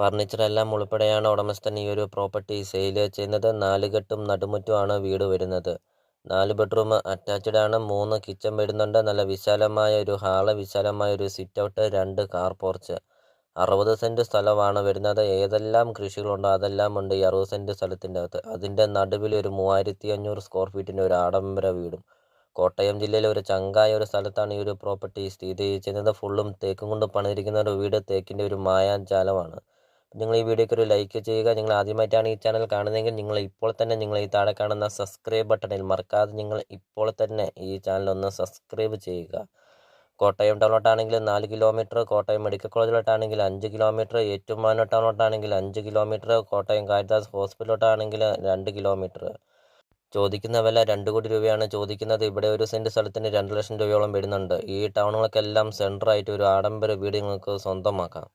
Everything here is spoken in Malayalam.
ഫർണിച്ചർ എല്ലാം ഉൾപ്പെടെയാണ് ഉടമസ്ഥൻ ഈ ഒരു പ്രോപ്പർട്ടി സെയിൽ ചെയ്യുന്നത്. നാലുകെട്ടും നടുമുറ്റുമാണ് വീട് വരുന്നത്. നാല് ബെഡ്റൂം അറ്റാച്ച്ഡ് ആണ്. മൂന്ന് കിച്ചൺ വരുന്നുണ്ട്. നല്ല വിശാലമായ ഒരു ഹാൾ വിശാലമായ ഒരു സിറ്റ് ഔട്ട് രണ്ട് കാർ പോർച്ച്. അറുപത് സെന്റ് സ്ഥലമാണ് വരുന്നത്. ഏതെല്ലാം കൃഷികളുണ്ടോ അതെല്ലാം ഉണ്ട് ഈ അറുപത് സെന്റ് സ്ഥലത്തിന്റെ അകത്ത്. അതിന്റെ നടുവിൽ ഒരു മൂവായിരത്തി അഞ്ഞൂറ് സ്ക്വയർ ഫീറ്റിന്റെ ഒരു ആഡംബര വീടും. കോട്ടയം ജില്ലയിലെ ഒരു ചങ്കായ ഒരു സ്ഥലത്താണ് ഈ ഒരു പ്രോപ്പർട്ടി സ്ഥിതി ചെയ്യുന്നത്. ഫുള്ളും തേക്കും കൊണ്ട് പണിതിരിക്കുന്ന ഒരു വീട്. തേക്കിന്റെ ഒരു മായാജാലമാണ്. നിങ്ങൾ ഈ വീഡിയോയ്ക്ക് ഒരു ലൈക്ക് ചെയ്യുക. നിങ്ങൾ ആദ്യമായിട്ടാണ് ഈ ചാനൽ കാണുന്നതെങ്കിൽ നിങ്ങൾ ഇപ്പോൾ തന്നെ നിങ്ങൾ ഈ താഴെ കാണുന്ന സബ്സ്ക്രൈബ് ബട്ടണിൽ മറക്കാതെ നിങ്ങൾ ഇപ്പോൾ തന്നെ ഈ ചാനൽ ഒന്ന് സബ്സ്ക്രൈബ് ചെയ്യുക. കോട്ടയം ടൗണിലോട്ടാണെങ്കിൽ നാല് കിലോമീറ്റർ കോട്ടയം മെഡിക്കൽ കോളേജിലോട്ടാണെങ്കിൽ അഞ്ച് കിലോമീറ്റർ ഏറ്റുമാനൂർ ടൗണിലോട്ടാണെങ്കിൽ അഞ്ച് കിലോമീറ്റർ കോട്ടയം കാരിദാസ് ഹോസ്പിറ്റലിലോട്ടാണെങ്കിൽ രണ്ട് കിലോമീറ്റർ ചോദിക്കുന്ന വില രണ്ട് കോടി രൂപയാണ്. ചോദിക്കുന്നത് ഇവിടെ ഒരു സെന്റ് സ്ഥലത്തിന് രണ്ട് ലക്ഷം രൂപയോളം വരുന്നുണ്ട്. ഈ ടൗണുകൾക്കെല്ലാം സെന്ററായിട്ട് ഒരു ആഡംബര വീട് നിങ്ങൾക്ക് സ്വന്തമാക്കാം.